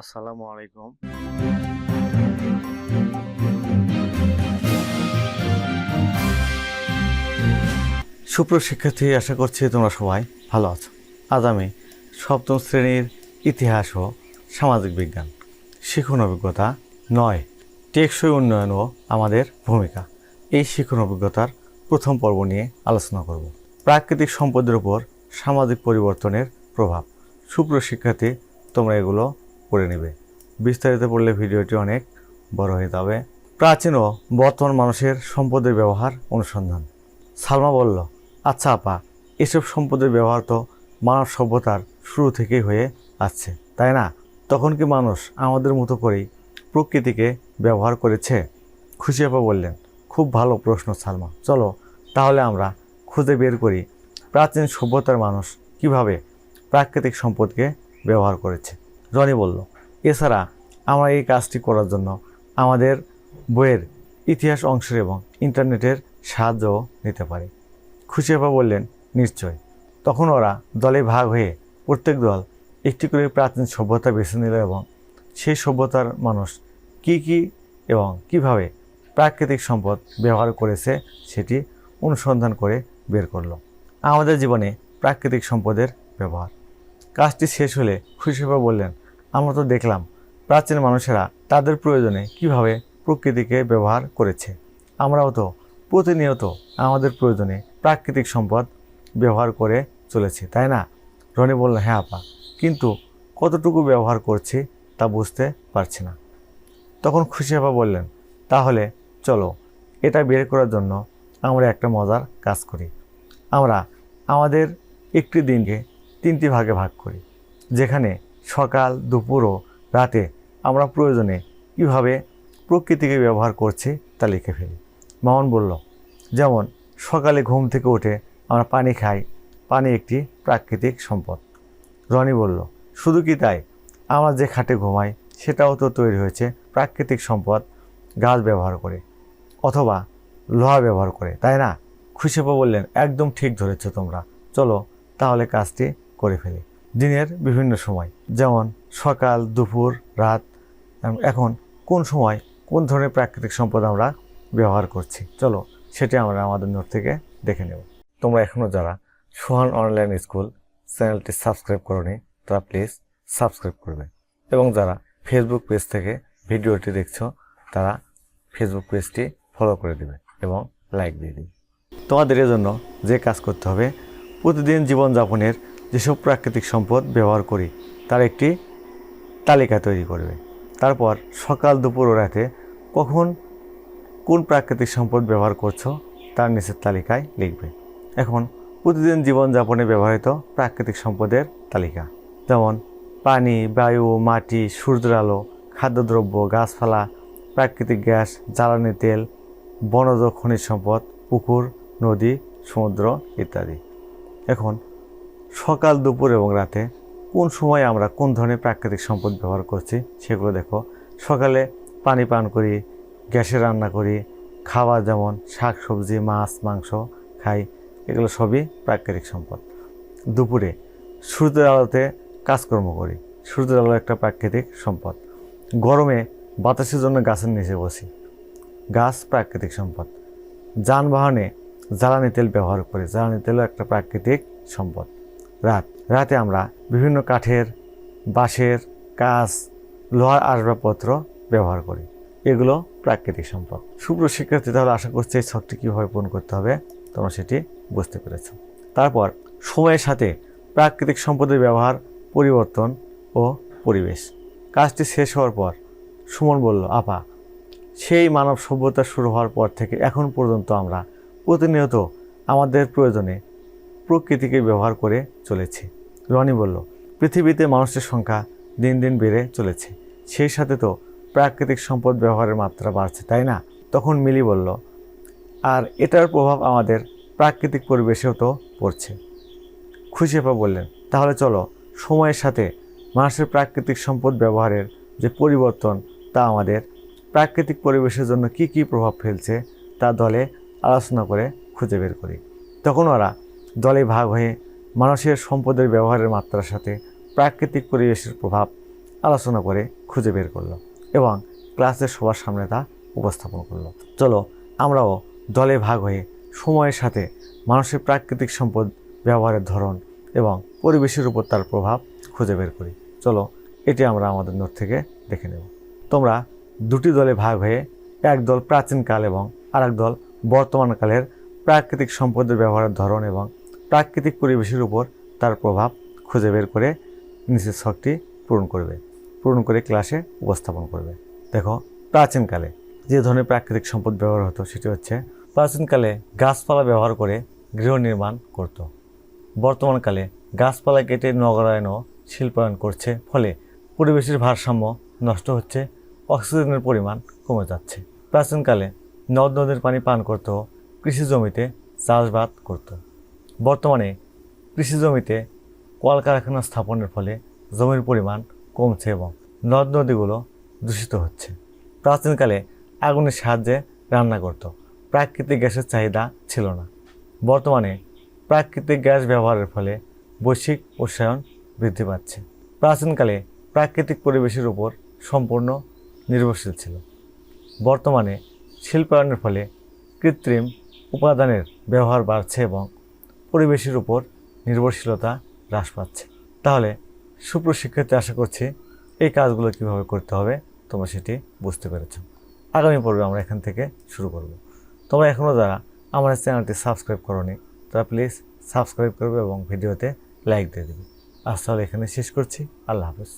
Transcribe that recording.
আসসালামু আলাইকুম। সুপ্র শিক্ষার্থী, আশা করছি তোমরা সবাই ভালো আছো। আজ আমি সপ্তম শ্রেণির ইতিহাস ও সামাজিক বিজ্ঞান, শিখন অভিজ্ঞতা নয়, টেকসই উন্নয়ন ও আমাদের ভূমিকা। এই শিখন অভিজ্ঞতার প্রথম পর্ব নিয়ে আলোচনা করব। প্রাকৃতিক সম্পদের উপর সামাজিক পরিবর্তনের প্রভাব। সুপ্র শিক্ষার্থী, তোমরা এগুলো পড়ে নেবে। বিস্তারিত পড়লে ভিডিওটি অনেক বড় হয়ে যাবে। প্রাচীন ও বর্তমান মানুষের সম্পদের ব্যবহার অনুসন্ধান। সালমা বলল আচ্ছা আপা, এসব সম্পদের ব্যবহার তো মানব সভ্যতার শুরু থেকেই হয়ে আসছে, তাই না? তখন কি মানুষ আমাদের মতো করেই প্রকৃতিকে ব্যবহার করেছে? খুশি আপা বললেন, খুব ভালো প্রশ্ন সালমা। চলো, তাহলে আমরা খুঁজে বের করি প্রাচীন সভ্যতার মানুষ কীভাবে প্রাকৃতিক সম্পদকে ব্যবহার করেছে। রনি বলল, এছাড়া আমরা এই কাজটি করার জন্য আমাদের বইয়ের ইতিহাস অংশের এবং ইন্টারনেটের সাহায্যও নিতে পারি। খুশি আপা বললেন, নিশ্চয়। তখন ওরা দলে ভাগ হয়ে প্রত্যেক দল একটি করে প্রাচীন সভ্যতা বেছে নিল এবং সেই সভ্যতার মানুষ কি কি এবং কীভাবে প্রাকৃতিক সম্পদ ব্যবহার করেছে সেটি অনুসন্ধান করে বের করল। আমাদের জীবনে প্রাকৃতিক সম্পদের ব্যবহার। কাজটি শেষ হলে খুশিপা বললেন আমরা তো দেখলাম প্রাচীন মানুষেরা তাদের প্রয়োজনে কীভাবে প্রকৃতিকে ব্যবহার করেছে। আমরাও তো প্রতিনিয়ত আমাদের প্রয়োজনে প্রাকৃতিক সম্পদ ব্যবহার করে চলেছি, তাই না? রনি বলল হ্যাঁ আপা, কিন্তু কতটুকু ব্যবহার করছি তা বুঝতে পারছি না। তখন খুশি আপা বললেন, তাহলে চলো, এটা বের করার জন্য আমরা একটা মজার কাজ করি। আমরা আমাদের একটি দিনকে তিনটি ভাগে ভাগ করি, যেখানে সকাল, দুপুর ও রাতে আমরা প্রয়োজনে কীভাবে প্রকৃতিকে ব্যবহার করছি তা লিখে ফেলি। মামন বলল, যেমন, সকালে ঘুম থেকে উঠে আমরা পানি খাই। পানি একটি প্রাকৃতিক সম্পদ। রনি বলল, শুধু কি তাই? আমরা যে খাটে ঘুমাই, সেটাও তো তৈরি হয়েছে প্রাকৃতিক সম্পদ, গাছ ব্যবহার করে অথবা লোহা ব্যবহার করে, তাই না? খুশিপা বললেন, একদম ঠিক ধরেছ তোমরা। চলো তাহলে কাজটি করে ফেলি। দিনের বিভিন্ন সময়। যেমন সকাল, দুপুর, রাত এখন কোন সময় কোন ধরনের প্রাকৃতিক সম্পদ আমরা ব্যবহার করছি? চলো সেটি আমরা আমাদের নোট থেকে দেখে নেব। তোমরা এখনও যারা সোহান অনলাইন স্কুল চ্যানেলটি সাবস্ক্রাইব করনি, তারা প্লিজ সাবস্ক্রাইব করবে। এবং যারা ফেসবুক পেজ থেকে ভিডিওটি দেখছ, তারা ফেসবুক পেজটি ফলো করে দেবে এবং লাইক দিয়ে দিবে। তোমাদের জন্য যে কাজ করতে হবে, প্রতিদিন জীবনযাপনের যেসব প্রাকৃতিক সম্পদ ব্যবহার করি, তার একটি তালিকা তৈরি করবে। তারপর সকাল দুপুর ও রাতে কখন কোন প্রাকৃতিক সম্পদ ব্যবহার করছ, তার নিচের তালিকায় লিখবে। এখন প্রতিদিন জীবনযাপনে ব্যবহৃত প্রাকৃতিক সম্পদের তালিকা। যেমন পানি, বায়ু, মাটি, সূর্যের আলো, খাদ্যদ্রব্য, গাছপালা, প্রাকৃতিক গ্যাস, জ্বালানি তেল, বনজ খনিজ সম্পদ, পুকুর, নদী, সমুদ্র ইত্যাদি। এখন সকাল, দুপুর এবং রাতে কোন সময় আমরা কোন ধরনের প্রাকৃতিক সম্পদ ব্যবহার করছি সেগুলো দেখো। সকালে পানি পান করি, গ্যাসে রান্না করি খাবার যেমন শাক, সবজি, মাছ, মাংস খাই, এগুলো সবই প্রাকৃতিক সম্পদ। দুপুরে সূর্যের আলোতে কাজকর্ম করি, সূর্যের আলো একটা প্রাকৃতিক সম্পদ। গরমে বাতাসের জন্য গাছের নিচে বসি, গাছ প্রাকৃতিক সম্পদ। যানবাহনে জ্বালানি তেল ব্যবহার করি, জ্বালানি তেলও একটা প্রাকৃতিক সম্পদ। রাত। রাতে আমরা বিভিন্ন কাঠের, বাঁশের কাঁচ লোহার আসবাবপত্র ব্যবহার করি। এগুলো প্রাকৃতিক সম্পদ। শুভ্র শিক্ষার্থী, তাহলে আশা করছি এই ছকটি কীভাবে পূরণ করতে হবে, তোমরা সেটি বুঝতে পেরেছ। তারপর, সময়ের সাথে প্রাকৃতিক সম্পদের ব্যবহার, পরিবর্তন ও পরিবেশ। কাজটি শেষ হওয়ার পর সুমন বলল, আপা, সেই মানব সভ্যতা শুরু হওয়ার পর থেকে এখন পর্যন্ত আমরা প্রতিনিয়ত আমাদের প্রয়োজনে প্রকৃতিকে ব্যবহার করে চলেছে। রনি বলল, পৃথিবীতে মানুষের সংখ্যা দিন দিন বেড়ে চলেছে। সেই সাথে তো প্রাকৃতিক সম্পদ ব্যবহারের মাত্রা বাড়ছে, তাই না? তখন মিলি বলল, আর এটার প্রভাব আমাদের প্রাকৃতিক পরিবেশেও তো পড়ছে। খুশিপা বললেন, তাহলে চলো, সময়ের সাথে মানুষের প্রাকৃতিক সম্পদ ব্যবহারের যে পরিবর্তন, তা আমাদের প্রাকৃতিক পরিবেশের জন্য কি কি প্রভাব ফেলছে, তা দলে আলোচনা করে খুঁজে বের করি। তখন ওরা দলে ভাগ হয়ে মানুষের সম্পদের ব্যবহারের মাত্রার সাথে প্রাকৃতিক পরিবেশের প্রভাব আলোচনা করে খুঁজে বের করল এবং ক্লাসের সবার সামনে তা উপস্থাপন করল। চলো, আমরাও দলে ভাগ হয়ে সময়ের সাথে মানুষের প্রাকৃতিক সম্পদ ব্যবহারের ধরন এবং পরিবেশের উপর তার প্রভাব খুঁজে বের করি। চলো, এটি আমরা আমাদের নোট থেকে দেখে নেব। তোমরা দুটি দলে ভাগ হয়ে এক দল প্রাচীনকাল এবং আরেক দল বর্তমানকালের প্রাকৃতিক সম্পদের ব্যবহারের ধরন এবং প্রাকৃতিক পরিবেশের উপর তার প্রভাব খুঁজে বের করে নিচের শখটি পূরণ করবে, পূরণ করে ক্লাসে উপস্থাপন করবে। দেখো, প্রাচীনকালে যে ধরনের প্রাকৃতিক সম্পদ ব্যবহার হতো সেটি হচ্ছে প্রাচীনকালে গাছপালা ব্যবহার করে গৃহ নির্মাণ করত। বর্তমানকালে গাছপালা কেটে নগরায়ন ও শিল্পায়ন করছে, ফলে পরিবেশের ভারসাম্য নষ্ট হচ্ছে, অক্সিজেনের পরিমাণ কমে যাচ্ছে। প্রাচীনকালে নদ নদীর পানি পান করত, কৃষি জমিতে চাষবাদ করত। বর্তমানে কৃষি জমিতে কলকারখানা স্থাপনের ফলে জমির পরিমাণ কমছে এবং নদ নদীগুলো দূষিত হচ্ছে। প্রাচীনকালে আগুনের সাহায্যে রান্না করত। প্রাকৃতিক গ্যাসের চাহিদা ছিল না। বর্তমানে প্রাকৃতিক গ্যাস ব্যবহারের ফলে বৈশ্বিক উষ্ণায়ন বৃদ্ধি পাচ্ছে। প্রাচীনকালে প্রাকৃতিক পরিবেশের উপর সম্পূর্ণ নির্ভরশীল ছিল। বর্তমানে শিল্পায়নের ফলে কৃত্রিম উপাদানের ব্যবহার বাড়ছে এবং পরিবেশের উপর নির্ভরশীলতা হ্রাস পাচ্ছে। তাহলে সুপ্রশিক্ষিত আশা করছি এই কাজগুলো কীভাবে করতে হবে তোমরা সেটি বুঝতে পেরেছ। আগামী পর্বে আমরা এখান থেকে শুরু করব। তোমরা এখনও যারা আমার চ্যানেলটি সাবস্ক্রাইব করনি, তারা প্লিজ সাবস্ক্রাইব করবে এবং ভিডিওতে লাইক দিয়ে দেবে। আজ তাহলে এখানে শেষ করছি। আল্লাহ হাফেজ।